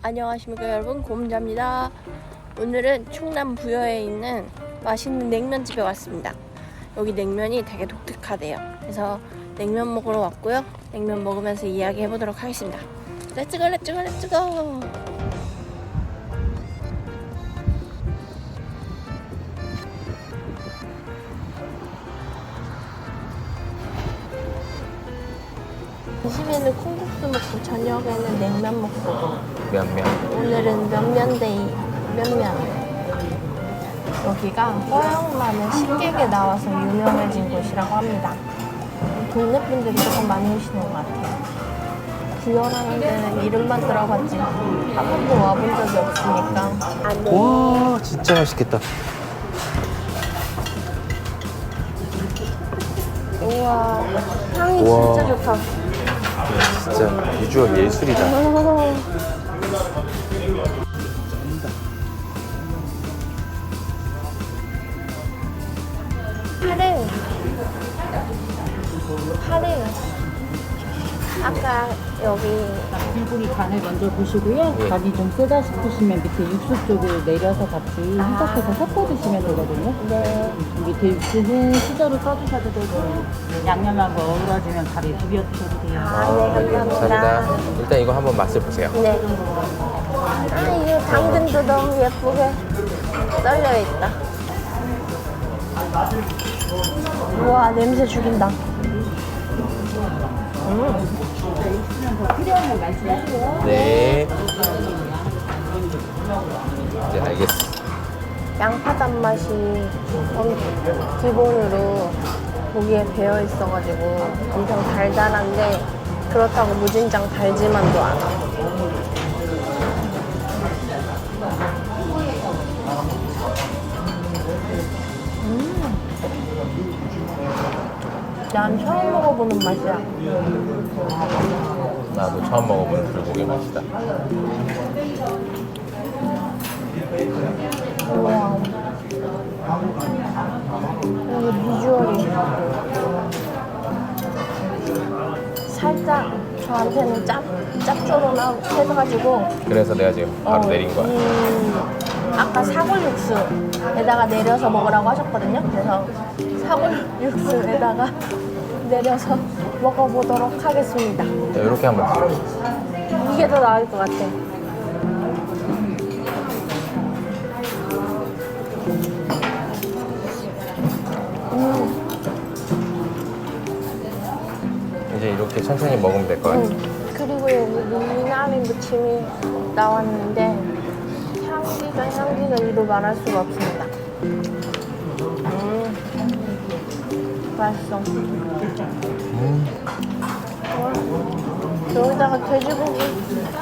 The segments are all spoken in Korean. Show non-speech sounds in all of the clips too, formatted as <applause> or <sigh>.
안녕하십니까 여러분. 곰자입니다. 오늘은 충남 부여에 있는 맛있는 냉면집에 왔습니다. 여기 냉면이 되게 독특하대요. 그래서 냉면 먹으러 왔고요. 냉면 먹으면서 이야기 해보도록 하겠습니다. 렛츠고 렛츠고 렛츠고 점심에는 콩국수 먹고 저녁에는 냉면 먹고 면면 오늘은 면면데이? 면면 여기가 허영만의 식객에 나와서 유명해진 곳이라고 합니다. 동네 분들이 조금 많이 오시는 것 같아요. 부여라는 데는 이름만 들어봤지 한 번도 와본 적이 없으니까. 와 진짜 맛있겠다. 우와 향이 우와. 진짜 좋다. 진짜 비주얼 예술이다 <laughs> 카레 카레 아까 여기 불고기 간을 먼저 보시고요. 예. 간이 좀 세다 싶으시면 밑에 육수 쪽을 내려서 같이 아. 희석해서 섞어 드시면 되거든요. 네 밑에 육수는 수저로 써주셔도 되고 양념하고 어우러지면 밥에 비벼 드셔도 돼요. 아, 네, 감사합니다. 감사합니다 일단 이거 한번 맛을 보세요 네. 아, 이거 당근도 너무 예쁘게 썰려 있다. 우와, 냄새 죽인다. 네 이제 알겠어 양파 단맛이 엄- 기본으로 고기에 배어 있어가지고 엄청 달달한데 그렇다고 무진장 달지만도 않아. 난 처음 먹어보는 맛이야. 나도 처음 먹어보는 불고기 맛이다 우와. 여기 비주얼이 살짝 저한테는 짭, 짭조름해가지고 그래서 내가 지금 바로 내린 거야 음, 아까 사골 육수에다가 내려서 먹으라고 하셨거든요. 그래서 사골 육수에다가 내려서 먹어보도록 하겠습니다. 자, 이렇게 한번 드세요. 이게 더 나을 것 같아. 이제 이렇게 천천히 먹으면 될 것 같아 음, 그리고 여기 미나리 무침이 나왔는데 향기가 향기가 이루 말할 수가 없습니 맛있어. 와, 여기다가 돼지고기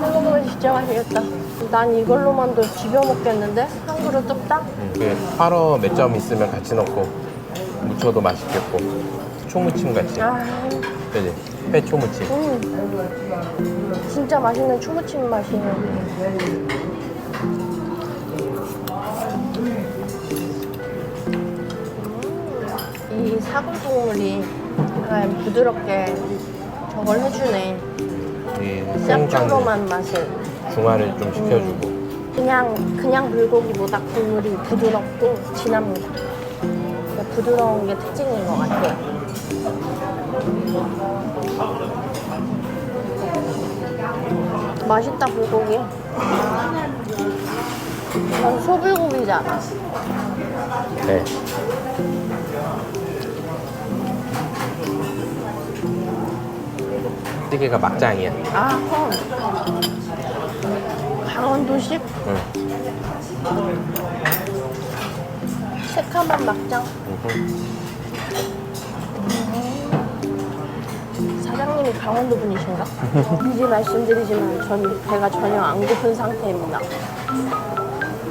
먹어보면 진짜 맛있겠다. 난 이걸로만도 비벼 먹겠는데 한 그릇 뚝딱. 음, 그 파러 몇점 있으면 같이 넣고 무쳐도 맛있겠고 초무침 같이 아, 그지? 회 초무침 음, 진짜 맛있는 초무침 맛이에요. 사골 국물이 약간 부드럽게 저걸 해주네. 짭조름한 맛을. 중화를 좀 시켜주고 그냥 그냥 불고기보다 국물이 부드럽고 진합니다. 부드러운 게 특징인 것 같아요. 맛있다 불고기. 이건 소불고기잖아. 네. 찌개가 막장이야 아, 헐. 강원도식 응. 새카만 막장. 음. 사장님이 강원도 분이신가? 미리 말씀드리지만 전 배가 전혀 안 고픈 상태입니다.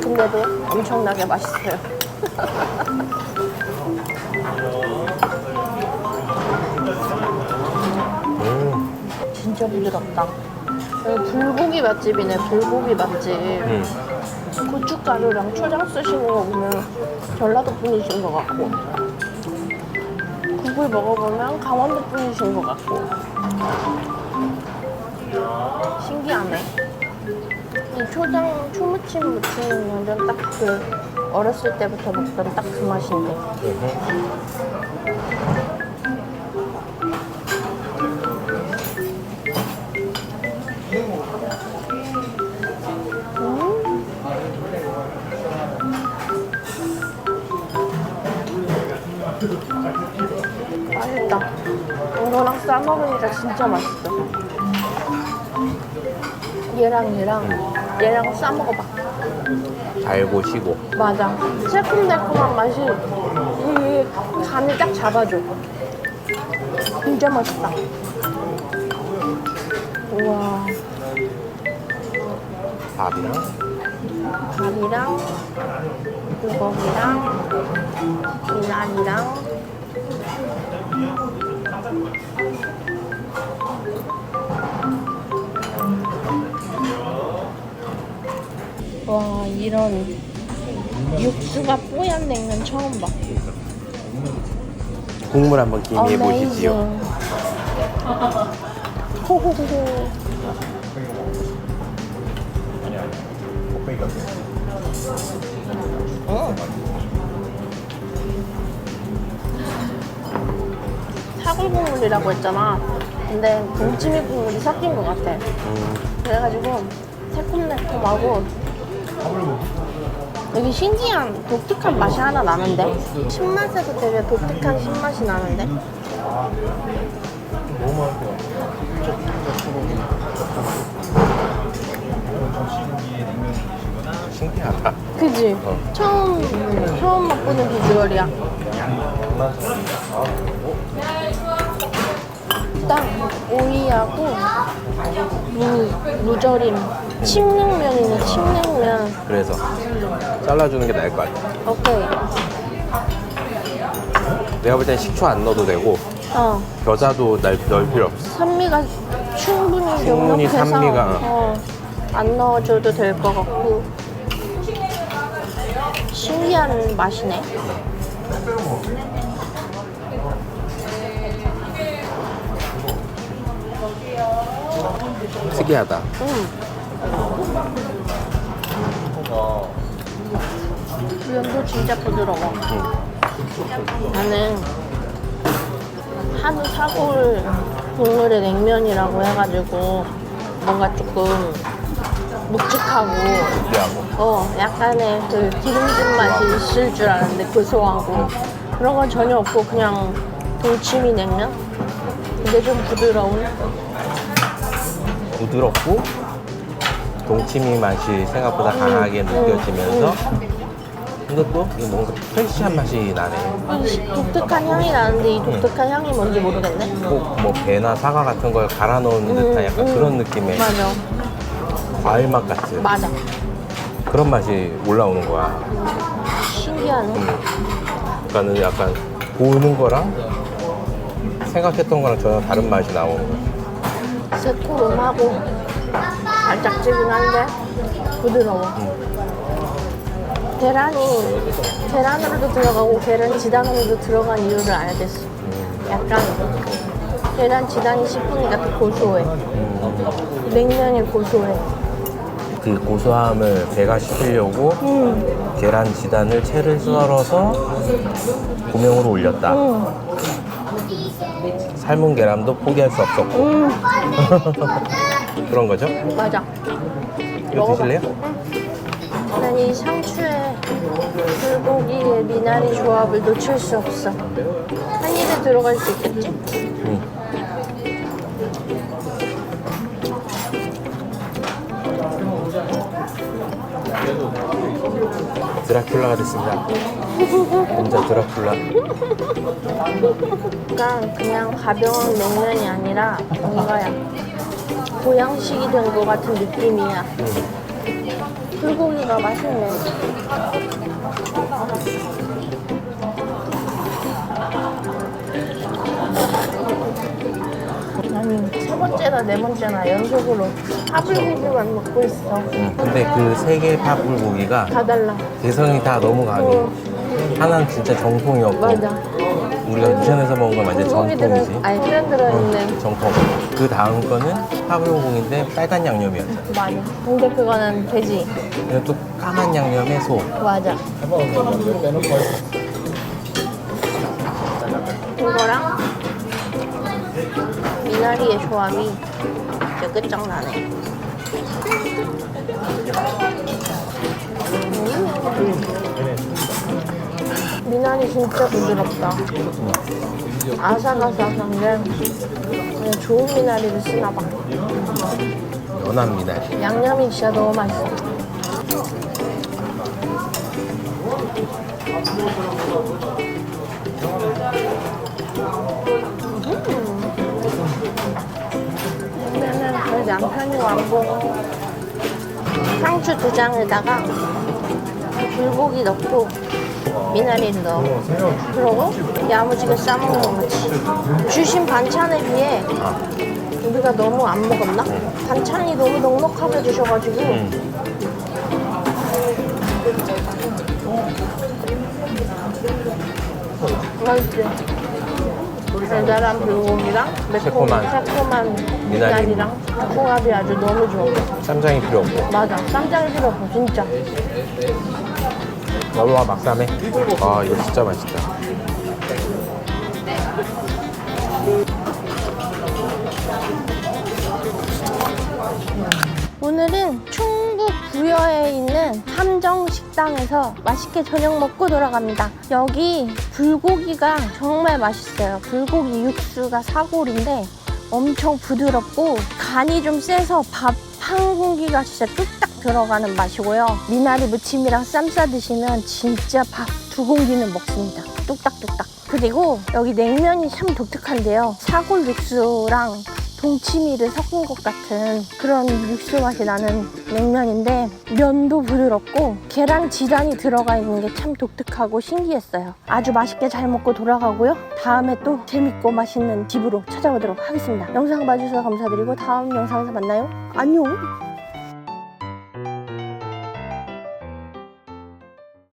근데도 엄청나게 맛있어요. <laughs> 진짜 부드럽다. 여기 불고기 맛집이네, 불고기 맛집. 음. 고춧가루랑 초장 쓰시는 거 보면 전라도 분이신 것 같고. 국을 먹어보면 강원도 분이신 것 같고. 신기하네. 이 초장 초무침 무침은 완전 딱 그 어렸을 때부터 먹던 딱 그 맛인데. 음. 맛있다. 이거랑 싸 먹으니까 진짜 맛있어. 얘랑 얘랑 얘랑 싸 먹어봐. 달고 시고. 맞아. 새콤달콤한 맛이 이 간을 딱 잡아줘. 진짜 맛있다. 우와. 밥이랑 밥이랑 불고기랑 계란이랑 와 이런 육수가 뽀얀 냉면 처음 봐. 국물 한번 기미해 보시지요. 호호호호. 어. 사골 국물이라고 했잖아. 근데 동치미 국물이 섞인 것 같아. 음, 그래가지고 새콤달콤하고 여기 신기한 독특한 맛이 하나 나는데 신맛에서 되게 독특한 신맛이 나는데 신기하다. 그지? 어. 처음 처음 맛보는 비주얼이야 딱 오이하고 무, 무절임 칡냉면이네 칡냉면 그래서 잘라주는 게 나을 것 같아. 오케이 내가 볼 땐 식초 안 넣어도 되고 어 겨자도 날 넣을 필요 없어. 산미가 충분히 충분히 넉넉해서 산미가. 어, 안 넣어줘도 될 것 같고 신기한 맛이네. 특이하다. 음. 면도 진짜 부드러워. 나는 한우 사골 국물의 냉면이라고 해가지고 뭔가 조금 묵직하고 특이하고. 어 약간의 그 기름진 맛이 있을 줄 알았는데 고소하고 그런 건 전혀 없고 그냥 동치미 냉면 근데 좀 부드러운? 부드럽고 동치미 맛이 생각보다 강하게 느껴지면서 근데 또 이게 뭔가 프레시한 맛이 나네. 이 시- 독특한 향이 나는데 이 독특한 향이 뭔지 모르겠네. 꼭 뭐 배나 사과 같은 걸 갈아 넣은 듯한 약간 음, 그런 느낌의 맞아. 과일 맛 같은 맞아. 그런 맛이 올라오는 거야. 신기하네. 그러니까는 약간 보는 거랑 생각했던 거랑 전혀 다른 맛이 나오는 거야. 새콤하고 달짝지근한데 부드러워. 계란이 계란으로도 들어가고 계란 지단으로도 들어간 이유를 알겠어. 약간 계란 지단이 씹으니까 더 고소해. 냉면이 고소해. 그 고소함을 배가시키려고 음, 계란 지단을 채를 썰어서 고명으로 올렸다. 음, 삶은 계란도 포기할 수 없었고 음, <laughs> 그런 거죠? 맞아 이거 드실래요? 난 이 상추에 불고기의 미나리 조합을 놓칠 수 없어 한 입에 들어갈 수 있겠지? 응. 드라큘라가 됐습니다. 혼자 드라큘라. 그러니까 그냥 가벼운 냉면이 아니라 뭔가 약 보양식이 된 것 같은 느낌이야. 불고기가 맛있네. 세 번째나 네 번째나 연속으로 파불고기만 먹고 있어. 응. 근데 그 세개 파불고기가 다 달라. 개성이 다 너무 강해. 어, 하나는 진짜 정통이었고 맞아. 우리가 유천에서 먹은 건 완전 정통이지. 아니 소면 들어있는 정통. 그 다음 거는 파브로공인데 빨간 양념이었죠. 맞아. 근데 그거는 돼지. 그리고 또 까만 양념에 소. 맞아. 이거랑 미나리의 조합이 진짜 끝장나네. 음. 미나리 진짜 부드럽다. 아삭아삭한데 그냥 좋은 미나리를 쓰나 봐. 연한 미나리. 양념이 진짜 너무 맛있어. 그 남편이 왕복 상추 두 장에다가 불고기 넣고 미나리를 넣어. 그러고 야무지게 싸먹는 거지. 주신 반찬에 비해 아, 우리가 너무 안 먹었나? 반찬이 너무 넉넉하게 주셔가지고 음. 맛있지? 달달한 불고기랑 매콤한 새콤한 새콤한 미나리. 미나리랑 궁합이 아주 너무 좋아 쌈장이 필요 없고. 맞아 쌈장이 필요 없어 진짜 여기와 막쌈에. 아, 이거 진짜 맛있다. 오늘은 충북 부여에 있는 함정 식당에서 맛있게 저녁 먹고 돌아갑니다. 여기 불고기가 정말 맛있어요. 불고기 육수가 사골인데 엄청 부드럽고 간이 좀 세서 밥 한 공기가 진짜 뚝딱 들어가는 맛이고요. 미나리 무침이랑 쌈 싸 드시면 진짜 밥 두 공기는 먹습니다. 뚝딱뚝딱. 그리고 여기 냉면이 참 독특한데요. 사골 육수랑 동치미를 섞은 것 같은 그런 육수 맛이 나는 냉면인데 면도 부드럽고 계란 지단이 들어가 있는 게 참 독특하고 신기했어요. 아주 맛있게 잘 먹고 돌아가고요. 다음에 또 재밌고 맛있는 집으로 찾아오도록 하겠습니다. 영상 봐주셔서 감사드리고 다음 영상에서 만나요. 안녕.